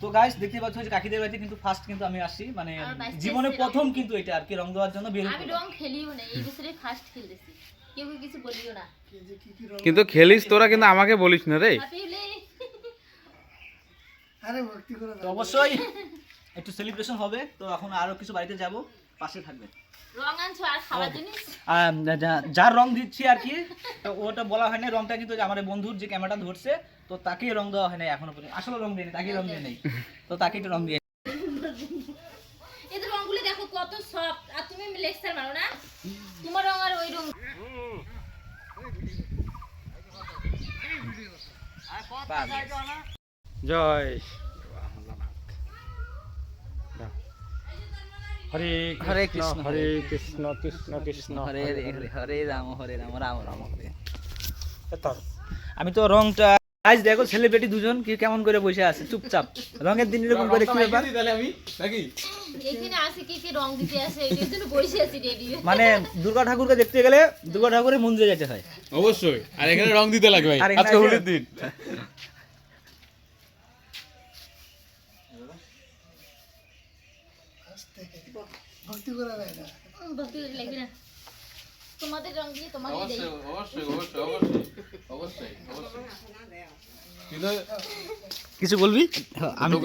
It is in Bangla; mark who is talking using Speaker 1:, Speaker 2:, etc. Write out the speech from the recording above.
Speaker 1: তো গাইস দেখতে পাচ্ছ যে কাকিদের বাড়িতে কিন্তু ফার্স্ট কিন্তু আমি আসি মানে জীবনে প্রথম কিন্তু এটা আর কি রং দেওয়ার জন্য বের
Speaker 2: আমি রং খেলিও না এই বছরে ফার্স্ট খেলতেছি। কেউ কেউ কিছু বলিও না।
Speaker 3: কিন্তু খেলিস তোরা কিন্তু আমাকে বলিস না রে।
Speaker 2: হ্যাপি হলে।
Speaker 1: তো অবশ্যই একটু সেলিব্রেশন হবে তো এখন আরও কিছু বাড়িতে যাব। পাশে থাকবে।
Speaker 2: রং আনছো আর খাবার জিনিস?
Speaker 1: আর যা- যার রং দিচ্ছি আর কি তো ওটা বলা হয় না রংটা কিন্তু আমার বন্ধুর যে ক্যামেরাটা ধরছে তো তাকেই রং দেওয়া হয় না এখনও পর্যন্ত। আসলে রং দিয়ে তাকেই রং দিয়ে নেই। তো তাকে একটু রং দিয়ে
Speaker 2: এই তো রংগুলি দেখো কত সফট আর তুমি লেক্সার মারো না? তোমার রং আর ওই রং।
Speaker 3: জয়।
Speaker 1: হরে হরে কৃষ্ণ
Speaker 3: হরে কৃষ্ণ কৃষ্ণ কৃষ্ণ
Speaker 1: হরে হরে হরে। রাম হরে রাম রাম রাম হরে। আমি তো রংটা আজ দেখো সেলিব্রিটি দুজন কি কেমন করে বসে আছে চুপচাপ। রঙের দিন এরকম করে কি ব্যাপার?
Speaker 2: এখানে আসে কি কি রং দিতে আসে এটার জন্য বসে আছি রেডি
Speaker 1: মানে দুর্গা ঠাকুরকে দেখতে গেলে দুর্গা ঠাকুরের মন্দিরে যেতে হয়।
Speaker 3: অবশ্যই। আর এখানে রং দিতে লাগবে। আজকে হোলির দিন।
Speaker 2: ভক্তি করে লাগবে না। তোমাদের রং দিয়ে তোমাকে দেই।
Speaker 3: অবশ্যই অবশ্যই অবশ্যই অবশ্যই অবশ্যই
Speaker 1: কিছু বলবি? আমি